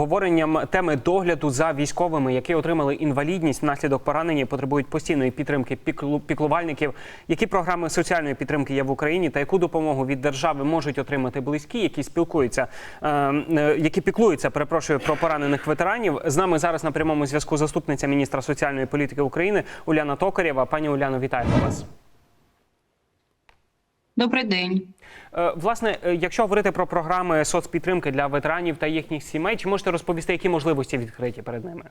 обговоренням теми догляду за військовими, які отримали інвалідність внаслідок поранення, потребують постійної підтримки піклу- піклувальників. Які програми соціальної підтримки є в Україні, та яку допомогу від держави можуть отримати близькі, які спілкуються, е, е, які піклуються, перепрошую про поранених ветеранів. З нами зараз на прямому зв'язку заступниця міністра соціальної політики України Уляна Токарєва. Пані Уляно, вітаю вас. Добрий день. Е, Власне, е, якщо говорити про програми соцпідтримки для ветеранів та їхніх сімей, чи можете розповісти, які можливості відкриті перед ними?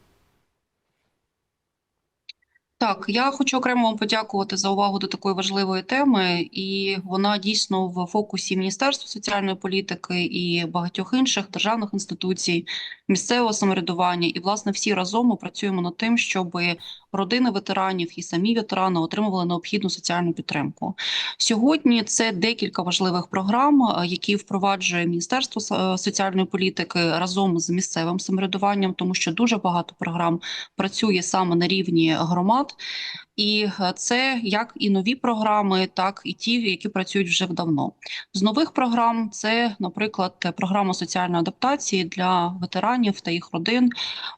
Так, я хочу окремо вам подякувати за увагу до такої важливої теми, і вона дійсно в фокусі Міністерства соціальної політики і багатьох інших державних інституцій, місцевого самоврядування. І власне всі разом ми працюємо над тим, щоб родини ветеранів і самі ветерани отримували необхідну соціальну підтримку. Сьогодні це декілька важливих програм, які впроваджує Міністерство соціальної політики разом з місцевим самоврядуванням, тому що дуже багато програм працює саме на рівні громад. world. І е, це як і нові програми, так і ті, які працюють вже давно. З нових програм це, наприклад, програма соціальної адаптації для ветеранів та їх родин.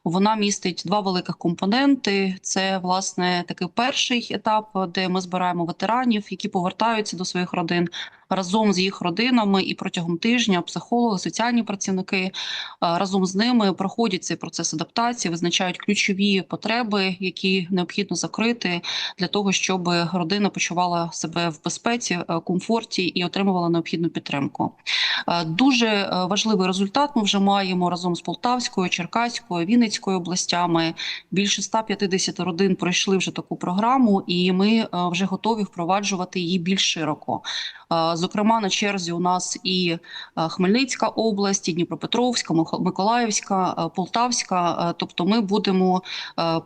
Вона містить два великих компоненти. Це власне такий перший етап, де ми збираємо ветеранів, які повертаються до своїх родин разом з їх родинами, і протягом тижня психологи, соціальні працівники е, разом з ними проходять цей процес адаптації, визначають ключові потреби, які необхідно закрити для того, щоб родина почувала себе в безпеці, е, комфорті і отримувала необхідну підтримку. Е, Дуже е, важливий результат ми вже маємо разом з Полтавською, Черкаською, Вінницькою областями. Більше 150 родин пройшли вже таку програму, і ми вже готові впроваджувати її більш широко. Зокрема, на черзі у нас і Хмельницька область, і Дніпропетровська, Миколаївська, Полтавська. Тобто, ми будемо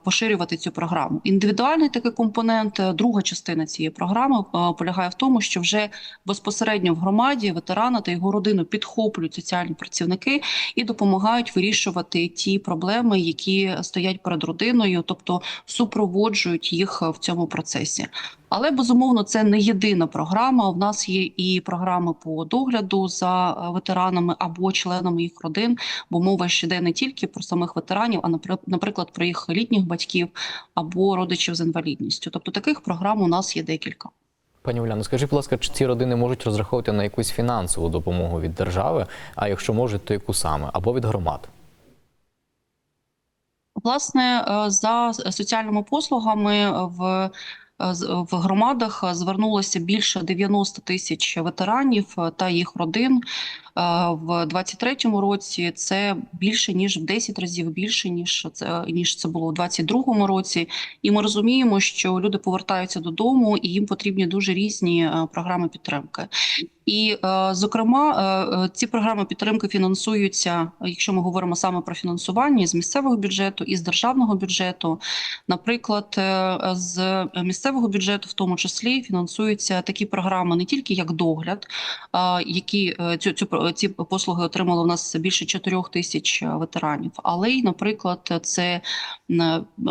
поширювати цю програму. Індивідуальний такий компонент, е, друга частина цієї програми е, полягає в тому, що вже безпосередньо в громаді ветерана та його родину підхоплюють соціальні працівники і допомагають вирішувати ті проблеми, які стоять перед родиною, тобто супроводжують їх в цьому процесі. Але безумовно це не єдина програма. У нас є і програми по догляду за е, ветеранами або членами їх родин, бо мова ще йде не тільки про самих ветеранів, а наприклад, про їх літніх батьків або родичів з інвалідністю. Тобто таких програм у нас є декілька. Пані Уляно, скажіть, будь ласка, чи ці родини можуть розраховувати на якусь фінансову допомогу від держави? А якщо можуть, то яку саме? Або від громад? Власне, е, за соціальними послугами в в громадах е, звернулося більше 90 тисяч ветеранів е, та їх родин. Е, В 23-му році це більше ніж в 10 разів більше ніж це ніж це було у 22-му році. І ми розуміємо, що люди повертаються додому, і їм потрібні дуже різні е, програми підтримки. І, е, зокрема, е, е, ці програми підтримки фінансуються, якщо ми говоримо саме про фінансування з місцевого бюджету і з державного бюджету. Наприклад, з місцевого бюджету, в тому числі, фінансуються такі програми не тільки як догляд, які цю, цю ці послуги отримало в нас більше 4 тисяч ветеранів, але й, наприклад, це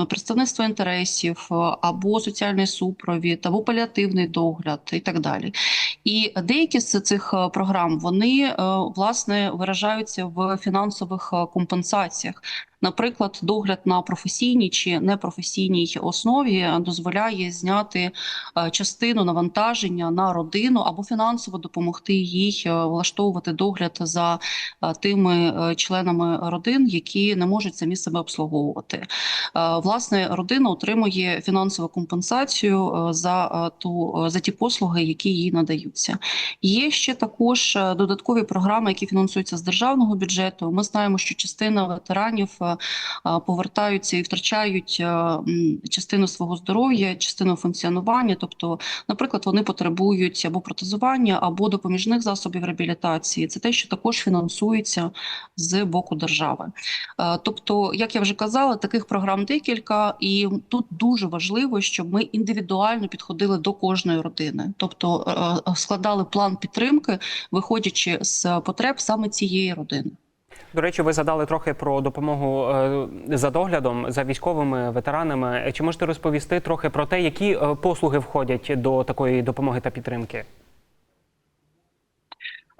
представництво інтересів або соціальний супровід, або паліативний догляд і так далі. І деякі з цих е, програм вони е, власне виражаються в фінансових е, компенсаціях. Наприклад, догляд на професійній чи непрофесійній основі дозволяє зняти е, частину навантаження на родину або фінансово допомогти їй е, влаштовувати догляд за е, тими членами родин, які не можуть самі себе обслуговувати. Власне, родина отримує фінансову компенсацію за ту за ті послуги, які їй надаються. Є ще також додаткові програми, які фінансуються з державного бюджету. Ми знаємо, що частина ветеранів повертаються і втрачають частину свого здоров'я, частину функціонування. Тобто, наприклад, вони потребують або протезування, або допоміжних засобів реабілітації. Це те, що також фінансується з боку держави. Тобто, як я вже казала, таких програм декілька, і тут дуже важливо, щоб ми індивідуально підходили до кожної родини, тобто складали план підтримки, виходячи з потреб саме цієї родини. До речі, ви задали трохи про допомогу е, за доглядом за військовими ветеранами. Чи можете розповісти трохи про те, які е, послуги входять до такої допомоги та підтримки?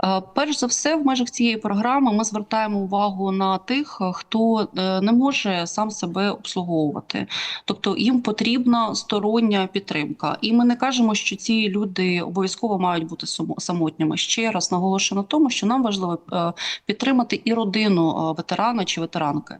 Е, Перш за все, в межах цієї програми ми звертаємо увагу на тих, е, хто е, не може сам себе обслуговувати, тобто їм потрібна стороння підтримка. І ми не кажемо, що ці люди обов'язково мають бути самотніми. Ще раз наголошую на тому, що нам важливо підтримати і родину ветерана чи ветеранки.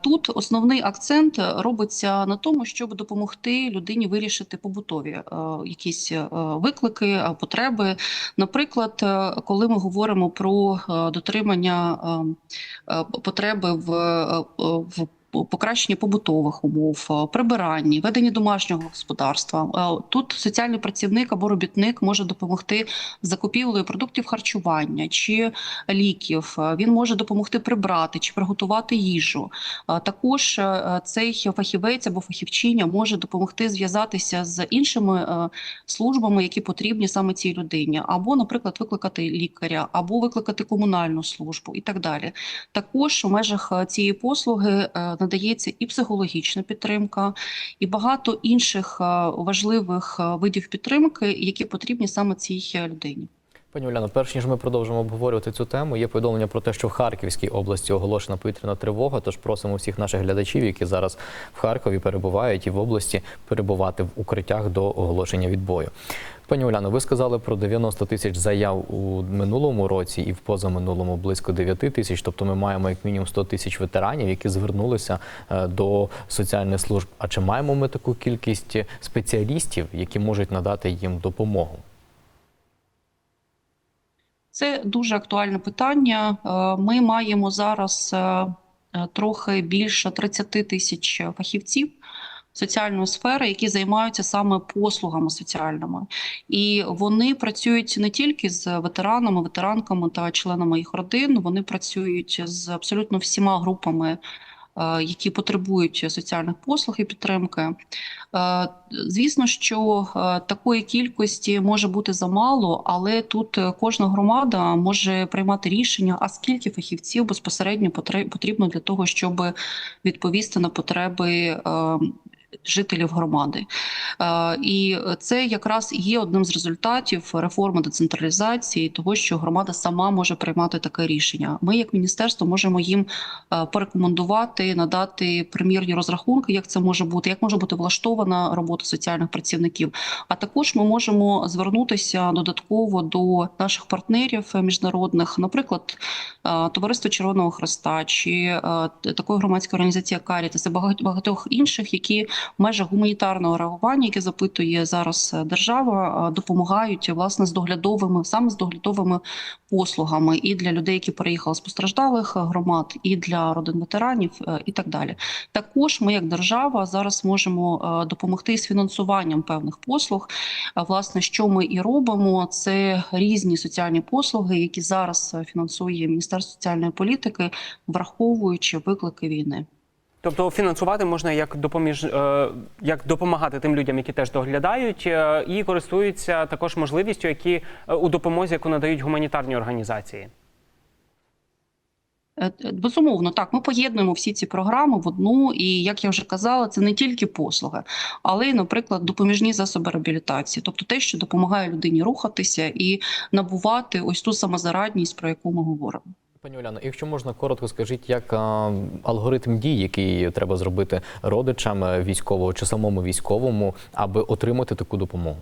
Тут основний акцент робиться на тому, щоб допомогти людині вирішити побутові якісь виклики, потреби. Наприклад, коли ми говоримо про е, дотримання е, е, потреби в, е, в Покращенні побутових умов, е, прибиранні, веденні домашнього господарства. Е, Тут соціальний працівник або робітник може допомогти з закупівлею продуктів харчування чи ліків. Е, Він може допомогти прибрати чи приготувати їжу. Також цей фахівець або фахівчиня може допомогти зв'язатися з іншими службами, які потрібні саме цій людині, або, наприклад, викликати лікаря, або викликати комунальну службу і так далі. Також у межах цієї послуги надається і психологічна підтримка, і багато інших е, важливих е, видів підтримки, які потрібні саме цій е, людині. Пані Уляно, перш ніж ми продовжимо обговорювати цю тему, є повідомлення про те, що в Харківській області оголошена повітряна тривога. Тож просимо всіх наших глядачів, які зараз в Харкові перебувають і в області, перебувати в укриттях до оголошення відбою. Пані Уляно, ви сказали про 90 тисяч заяв у минулому році і в позаминулому близько 9 тисяч. Тобто ми маємо як мінімум 100 тисяч ветеранів, які звернулися е, до соціальних служб. А чи маємо ми таку кількість спеціалістів, які можуть надати їм допомогу? Це дуже актуальне питання. Е, Ми маємо зараз е, трохи більше 30 тисяч фахівців соціальної сфери, які займаються саме послугами соціальними, і вони працюють не тільки з ветеранами, ветеранками та членами їх родин. Вони працюють з абсолютно всіма групами. е, Які потребують соціальних послуг і підтримки, Е, Звісно, що е, такої кількості може бути замало, але тут кожна громада може приймати рішення, а скільки фахівців безпосередньо потрібно для того, щоб відповісти на потреби жителів громади. Е, І це якраз є одним з результатів реформи децентралізації, того, що громада сама може приймати таке рішення. Ми, як міністерство, можемо їм е, порекомендувати, надати примірні розрахунки, як це може бути, як може бути влаштована робота соціальних працівників. А також ми можемо звернутися додатково до наших партнерів міжнародних, наприклад, е, Товариство Червоного Хреста чи такої громадської організації Карітас і багатьох інших, які в межах гуманітарного реагування, яке запитує зараз е, держава, е, допомагають власне з доглядовими саме з доглядовими послугами і для людей, які переїхали з постраждалих е, громад, і для родин ветеранів, і так далі. Також ми, як держава, зараз можемо допомогти з фінансуванням певних послуг. Власне, що ми і робимо, це різні соціальні послуги, які зараз фінансує Міністерство соціальної політики, враховуючи виклики війни. Тобто фінансувати можна як допоміж е, як допомагати тим людям, які теж доглядають, е, і користуються також можливістю, які е, у допомозі, яку надають гуманітарні організації. Безумовно, так ми поєднуємо всі ці програми в одну, і як я вже казала, це не тільки послуги, але й, наприклад, допоміжні засоби реабілітації, тобто те, що допомагає людині рухатися і набувати ось ту самозарадність, про яку ми говоримо. Пані Уляно, якщо можна коротко, скажіть, як а, алгоритм дій, який треба зробити родичам е, військового чи самому військовому, аби отримати таку допомогу?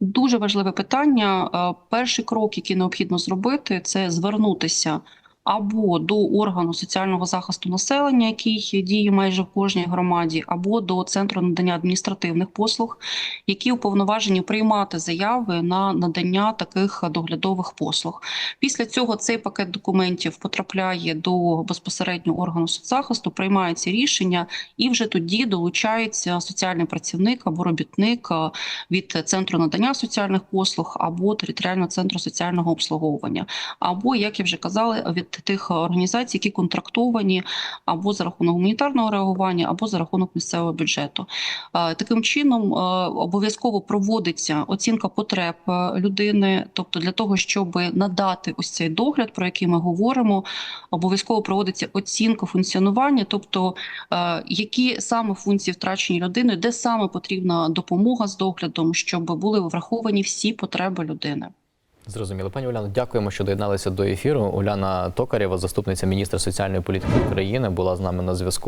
Дуже важливе питання. Е, Перший крок, який необхідно зробити, це звернутися або до органу соціального захисту населення, який діє майже в кожній громаді, або до центру надання адміністративних послуг, які уповноважені приймати заяви на надання таких доглядових послуг. Після цього цей пакет документів потрапляє до безпосередньо органу соцзахисту, приймається рішення, і вже тоді долучається соціальний працівник або робітник е, від центру надання соціальних послуг або територіального центру соціального обслуговування, або як я вже казала, від тих організацій, які контрактовані або за рахунок гуманітарного реагування, або за рахунок місцевого бюджету. Таким чином е, обов'язково проводиться оцінка потреб е, людини, тобто для того, щоб надати ось цей догляд, про який ми говоримо, обов'язково проводиться оцінка функціонування, тобто е, які саме функції втрачені людиною, де саме потрібна допомога з доглядом, щоб були враховані всі потреби людини. Зрозуміло. Пані Уляно, дякуємо, що доєдналися до ефіру. Уляна Токарєва, заступниця міністра соціальної політики України, була з нами на зв'язку.